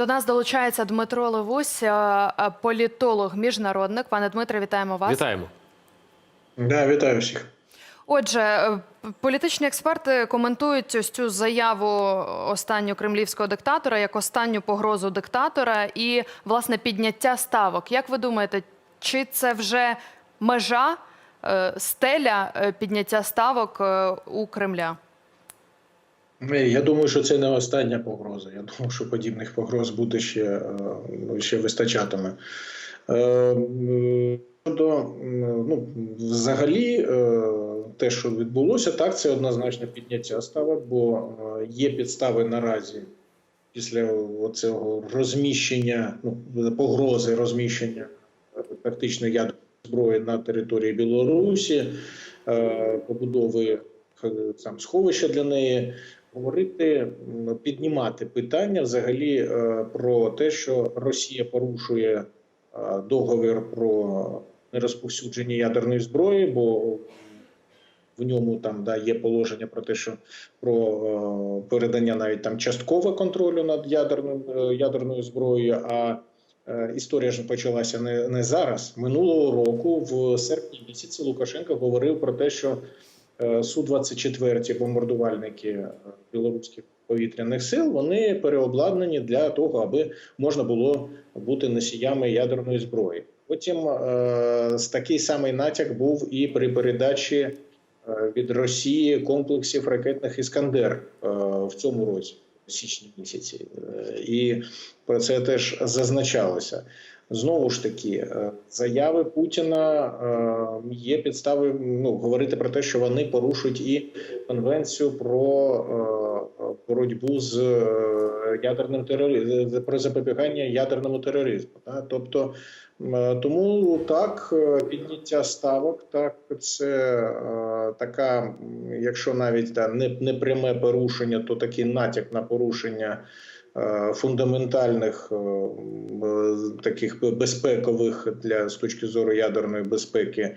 До нас долучається Дмитро Левусь, е, е, політолог, міжнародник. Пане Дмитре, вітаємо вас. Вітаємо. Да, вітаю всіх. Отже, е, політичні експерти коментують ось цю заяву останнього кремлівського диктатора як останню погрозу диктатора і власне підняття ставок. Як ви думаєте, чи це вже межа стеля підняття ставок у Кремля? Я думаю, що це не остання погроза. Я думаю, що подібних погроз буде ще, е, ну, ще вистачатиме. Е, Щодо ну, взагалі, е, те, що відбулося, так, це однозначно підняття ставок, бо є підстави наразі після цього розміщення, ну, погрози розміщення тактичної ядерної зброї на території Білорусі, побудови там сховища для неї. Говорити, піднімати питання взагалі е, про те, що Росія порушує е, договір про нерозповсюдження ядерної зброї, бо в ньому там да є положення про те, що про е, передання навіть там часткового контролю над ядерним е, ядерною зброєю. А історія ж почалася не, не зараз. Минулого року, в серпні місяці, Лукашенко говорив про те, що су 24 бомбардувальники е, білоруських повітряних сил вони переобладнані для того, аби можна було бути носіями ядерної зброї. Потім е, такий самий натяк був і при передачі е, від Росії комплексів ракетних іскандер е, в цьому році, січні місяці, Е, і про це теж зазначалося. Знову ж таки, е, заяви Путіна е, є підстави ну, говорити про те, що вони порушують і конвенцію про е, боротьбу з ядерним тероризмом, про запобігання ядерному тероризму. Да? Тобто, тому так, підняття ставок, так це така, якщо навіть да, не, не пряме порушення, то такий натяк на порушення фундаментальних е, е, таких безпекових для з точки зору ядерної безпеки е,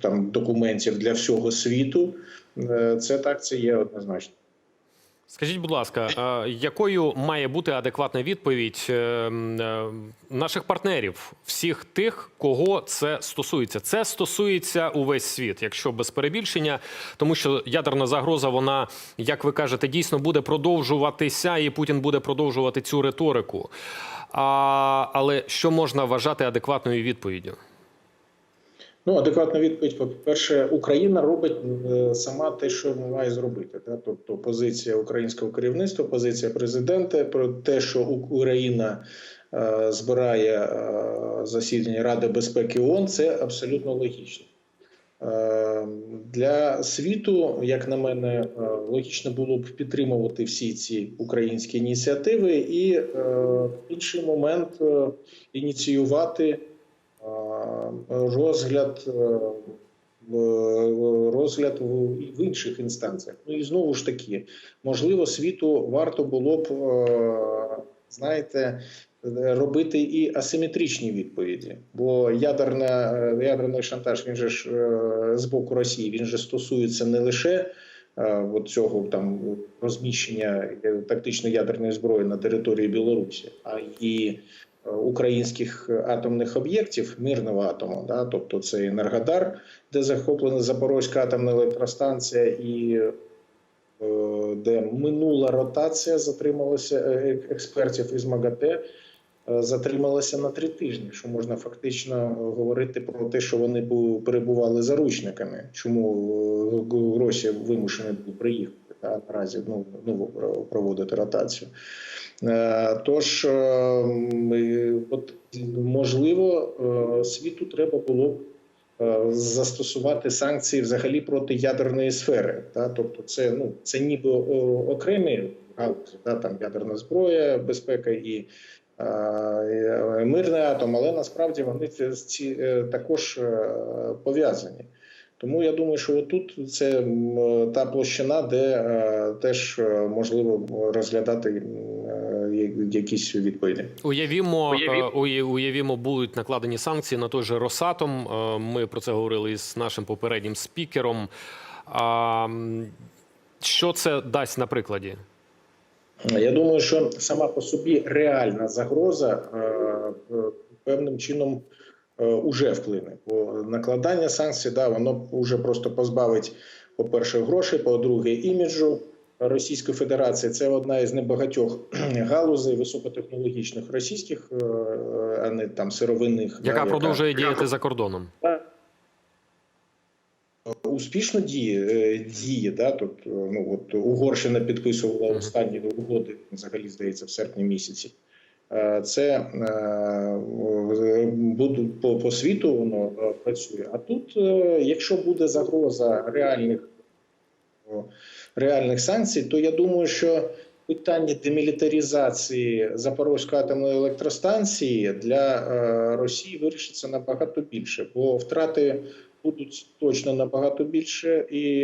там документів для всього світу. Е, Це так, це є однозначно. Скажіть, будь ласка, якою має бути адекватна відповідь е, е, наших партнерів, всіх тих, кого це стосується? Це стосується увесь світ, якщо без перебільшення, тому що ядерна загроза, вона, як ви кажете, дійсно буде продовжуватися, і Путін буде продовжувати цю риторику. Але що можна вважати адекватною відповіддю? Ну, адекватна відповідь. По-перше, Україна робить е, сама те, що має зробити. Да? Тобто позиція українського керівництва, позиція президента про те, що Україна е, збирає е, засідання Ради безпеки ООН, це абсолютно логічно. Е, Для світу, як на мене, е, логічно було б підтримувати всі ці українські ініціативи, і е, інший момент е, ініціювати розгляд е, в- розгляд в інших інстанціях. Ну і знову ж таки, можливо, світу варто було б, е, знаєте, робити і асиметричні відповіді, бо ядерна е, ядерний шантаж він же ж е, з боку Росії він же стосується не лише е, от цього там розміщення е, тактичної ядерної зброї на території Білорусі, а і е, українських атомних об'єктів мирного атому, да, тобто це Енергодар, де захоплена Запорозька атомна електростанція, і е, де минула ротація затрималася е, експертів із МАГАТЕ. е, Затрималася на три тижні, що можна фактично говорити про те, що вони перебували заручниками. Чому Росія вимушена була приїхати наразі ну, ну, проводити ротацію. Е, Тож, е, от, можливо, е, світу треба було б е, застосувати санкції взагалі проти ядерної сфери. Та? Тобто, це, ну, це ніби е, окремі галузі, та? там ядерна зброя, безпека і е, мирний атом, але насправді вони ці, е, також е, пов'язані. Тому я думаю, що отут це та площина, де е, теж е, можливо розглядати е, якісь відповіді. Уявімо, Уяві- уявімо, будуть накладені санкції на той же Росатом. Ми про це говорили із нашим попереднім спікером. Що це дасть на прикладі? Я думаю, що сама по собі реальна загроза певним чином уже вплине. Бо накладання санкцій, да, воно вже просто позбавить, по-перше, грошей, по-друге, іміджу. Російської Федерації це одна із небагатьох галузей високотехнологічних російських, е, а не там сировинних, да, Яка продовжує діяти за кордоном. успішно діє, е, діє да, тут, е, ну, от Угорщина підписувала останні угоди, взагалі, здається, в серпні місяці. Е, Це е, по, по світу воно е, працює. А тут, якщо буде загроза реальних, реальних санкцій, то я думаю, що питання демілітаризації Запорізької атомної електростанції для Росії вирішиться набагато більше, бо втрати будуть точно набагато більше, і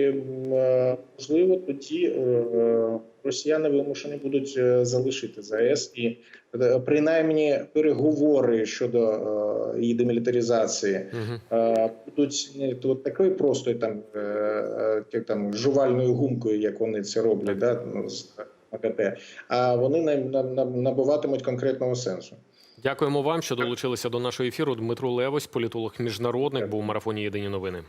е, можливо тоді е, росіяни вимушені будуть е, залишити ЗАЕС і принаймні переговори щодо її демілітаризації Угу. будуть не то такою простою там, як там жувальною гумкою, як вони це роблять, да, ну, з МАГАТЕ, а вони на- на- на- набуватимуть конкретного сенсу. Дякуємо вам, що долучилися до нашого ефіру. Дмитро Левось, політолог міжнародник, був у марафоні Єдині новини.